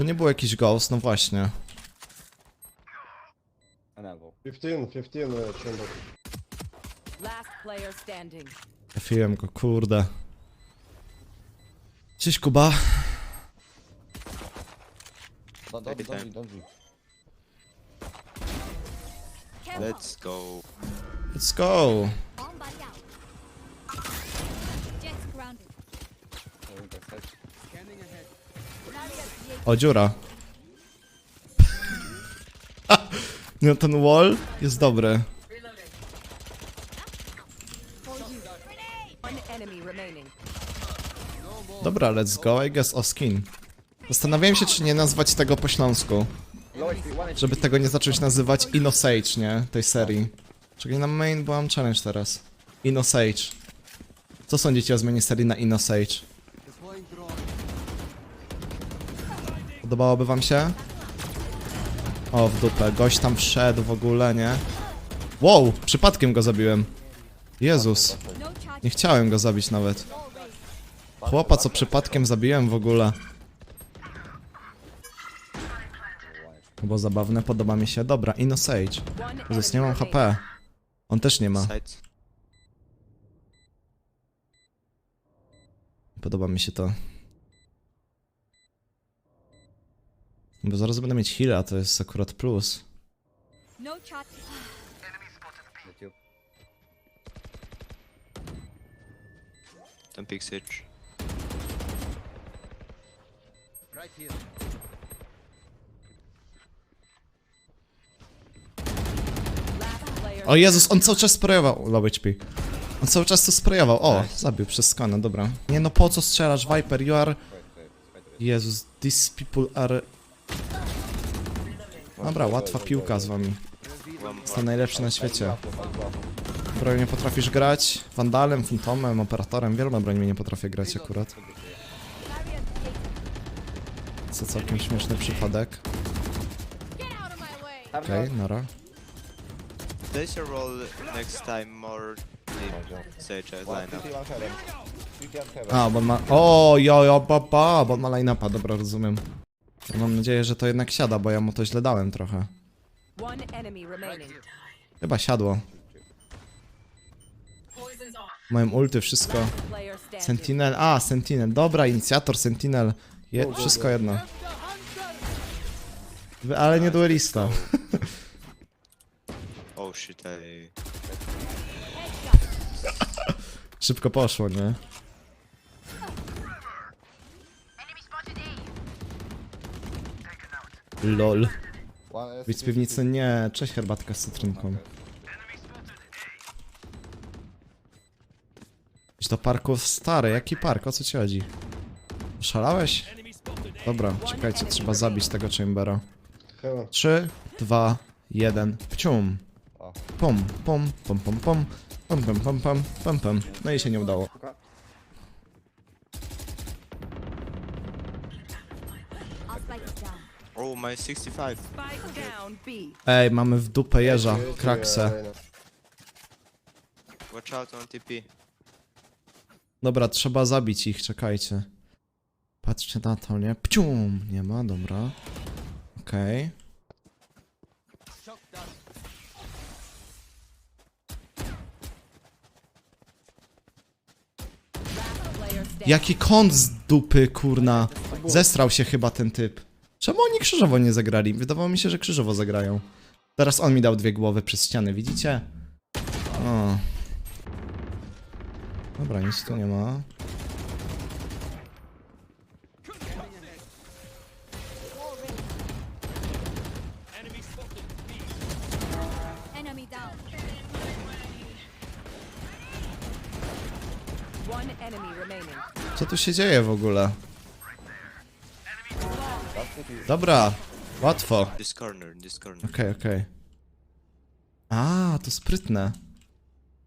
To nie był jakiś ghost, no właśnie. An elbow. 15, 15 uh, chamber. Last player standing. Trafiłem go, kurde. Cześć Kuba. Don't, don't, don't, don't, don't. Let's go. Let's go. Bomb buddy out. Jets grounded. Oh, that's. O, dziura. No ten wall jest dobry. Dobra, let's go, I guess o skin. Zastanawiałem się, czy nie nazwać tego po śląsku. Żeby tego nie zacząć nazywać Innosage, nie? Tej serii. Czekaj, na main, bo mam challenge teraz. Innosage. Co sądzicie o zmianie serii na Innosage? Podobałoby wam się? O, w dupę. Gość tam wszedł w ogóle, nie? Wow, przypadkiem go zabiłem. Jezus, nie chciałem go zabić nawet. Chłopa, co przypadkiem zabiłem w ogóle. Było zabawne, podoba mi się. Dobra, Innosage. One Jezus, nie mam. HP. On też nie ma. Podoba mi się to. Bo zaraz będę mieć heal, a to jest akurat plus. No. Don't pick Sage. Last player. O Jezus, on cały czas sprayował. Low HP. On cały czas to sprayował. O, zabił przez skana, dobra. Nie no, po co strzelasz, Viper? You are... Jezus, these people are... Dobra, łatwa piłka z wami. Jest to najlepszy na świecie. Broń nie potrafisz grać? Wandalem, fantomem, operatorem. Wieloma brońmi nie potrafię grać akurat. Co całkiem śmieszny przypadek. Okej, nara. Place your roll next time more. Sage as One line up. CT, one heaven. CT and heaven. A, bo on ma... O, jo, jo, ba, ba, bo on ma line-upa, dobra, rozumiem. Ja mam nadzieję, że to jednak siada, bo ja mu to źle dałem trochę. Chyba siadło. Moim ulty wszystko. Sentinel, a, Sentinel, dobra, inicjator, Sentinel. Je, wszystko jedno. Ale nie duelista. Oh shit, I... Szybko poszło, nie? LOL. One Widz piwnicy, nie. Cześć herbatka z cytrynką. Idź do parku stary, jaki park? O co ci chodzi? Szalałeś? Dobra, czekajcie, trzeba zabić tego chambera. Heaven. 3, 2, 1, pcium. O. Pum, pum, pum, pum, pum. Pum, pum, pum, pum, pum, pum. No i się nie udało. I'll spike it down. Oh, my 65. Spike down B. Ej, mamy w dupę jeża, kraksę. Watch out on TP. Dobra, trzeba zabić ich, czekajcie. Patrzcie na to, nie? Pcium! Nie ma, dobra. Okej. Player standing. Jaki kąt z dupy, kurna. Zestrał się chyba ten typ. Czemu oni krzyżowo nie zagrali? Wydawało mi się, że krzyżowo zagrają. Teraz on mi dał dwie głowy przez ścianę, widzicie? O. Dobra, nic tu nie ma. Co tu się dzieje w ogóle? Dobra, łatwo. This corner, this corner. Okej, okej. A, to sprytne.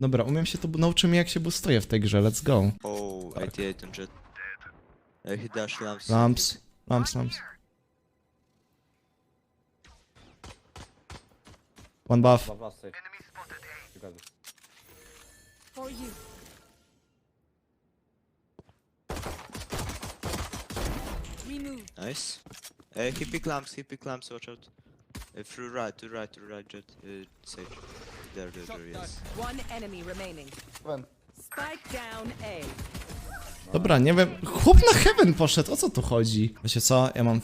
Dobra, umiem się to, nauczy mnie jak się boostuje w tej grze, let's go. Oh, 88 on jet. Uh, he dash lamps. Lamps, lamps, lamps. One buff. Above. You got it. For you. Remove. Nice. Uh, he pick lamps, he pick lamps, watch out. Uh, through right, to right, to right, jet. Uh, Sage. There, there, there, yes. One enemy remaining. Heaven. Spike down A. Dobra, nie wiem. Chłop na heaven poszedł, o co tu chodzi? Wiecie co? Ja mam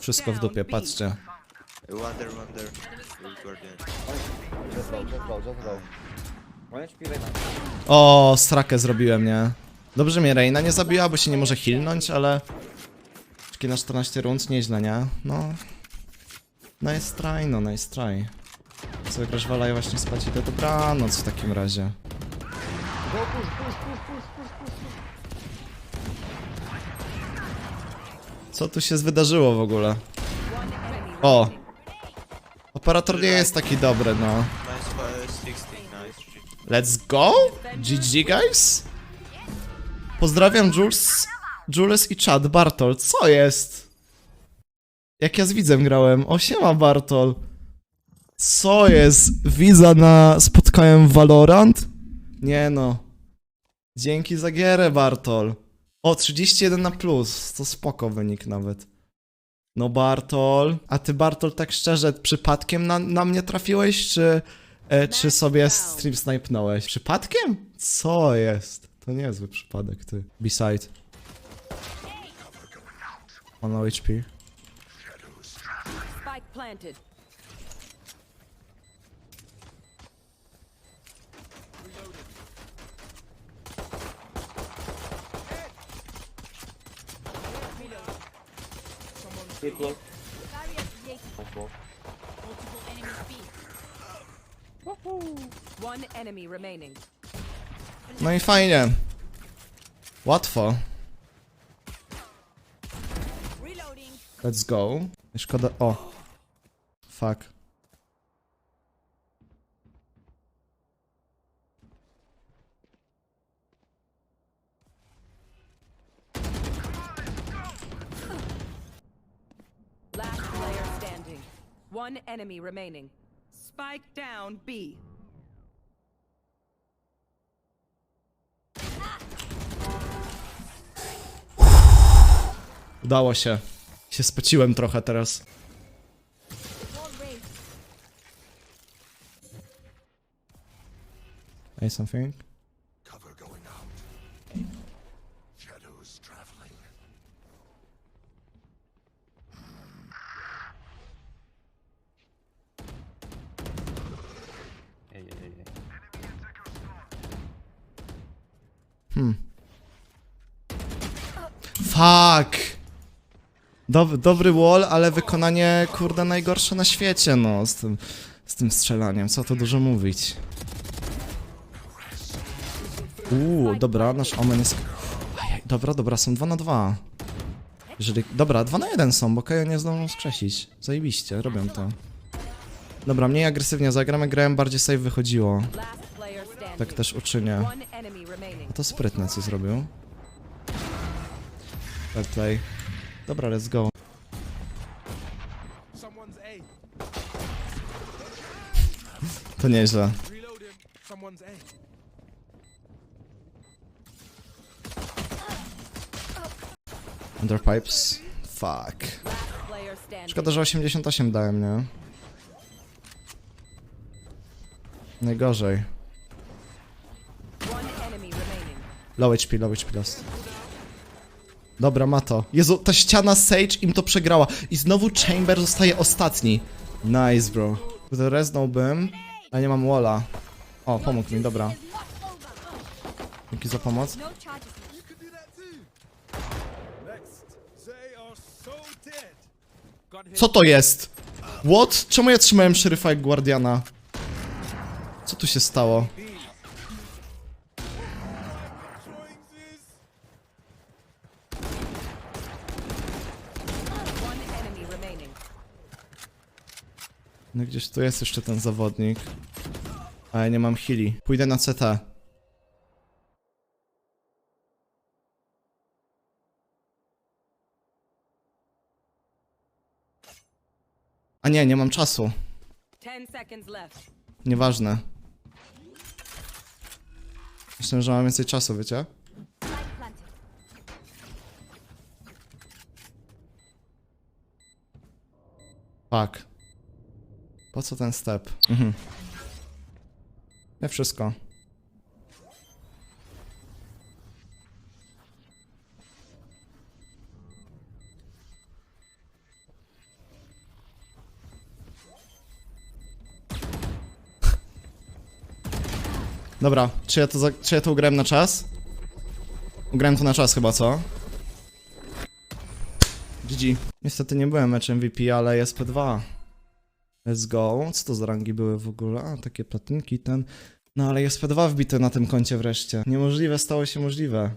wszystko w dupie, patrzcie. Uh. Uh, guardian. Low, low, low. One HP. O, strakę zrobiłem, nie? Dobrze mnie Reina nie zabiła, bo się nie może hilnąć, ale... Taki na 14 rund, nieźle, nie? No... Nice try, no nice try. Co, grasz Alaj właśnie spać idę? Dobranoc w takim razie. Co tu się wydarzyło w ogóle? O! Operator nie jest taki dobry, no. Nice, 16, nice. Let's go! GG, guys! Pozdrawiam Jules, Jules i Chad. Bartol, co jest? Jak ja z widzem grałem. O, siema Bartol. Co jest? Widza na spotkałem w Valorant? Nie no. Dzięki za gierę, Bartol. O, 31 na plus. To spoko wynik nawet. No Bartol. A ty Bartol tak szczerze, przypadkiem na, na mnie trafiłeś, czy... E, czy sobie stream snipnąłeś? Przypadkiem? Co jest? To niezły przypadek, ty. Beside. One low HP. Spike planted. Created. Multiple. One enemy remaining. No i fajnie. Łatwo. Let's go. Szkoda... O. Fuck. Last player standing. One enemy remaining. Spike down B. Udało się. Się spociłem trochę teraz. Ej, something? Cover going out. Shadows traveling. Fuck! Dob dobry wall, ale wykonanie kurde najgorsze na świecie, no, z tym, z tym strzelaniem, co tu dużo mówić. Uuu, dobra, nasz omen jest... Ajaj, dobra, dobra, są 2 na 2. Jeżeli... Dobra, 2 na 1 są, bo Kajo nie zdążą skrzesić. Zajebiście, robią to. Dobra, mniej agresywnie zagramy, grałem bardziej safe wychodziło. Tak też uczynię. A to sprytne co zrobił. Fair play. Dobra, let's go. To nieźle. A. Underpipes. Fuck. Last. Szkoda, że 88 dałem, nie? Najgorzej. Low HP, low HP lost. Dobra, ma to. Jezu, ta ściana Sage im to przegrała. I znowu Chamber zostaje ostatni. Nice, bro. Reznąłbym, a nie mam walla. O, pomógł mi, dobra. Dzięki za pomoc. Co to jest? What? Czemu ja trzymałem szeryfa jak guardiana? Co tu się stało? Throwing this. One enemy remaining. No gdzieś tu jest jeszcze ten zawodnik. A ja nie mam heali. Pójdę na CT. A nie, nie mam czasu. Nieważne. Myślę, że mam więcej czasu, wiecie? Fuck. Po co ten step? Mhm. Nie wszystko. Dobra, czy ja to, za- czy ja to ugrałem na czas? Ugrałem to na czas chyba, co? GG. Niestety nie byłem mecz MVP, ale SP2. Let's go. Co to za rangi były w ogóle? A, takie platynki, ten... No ale SP2 wbite na tym koncie wreszcie. Niemożliwe stało się możliwe.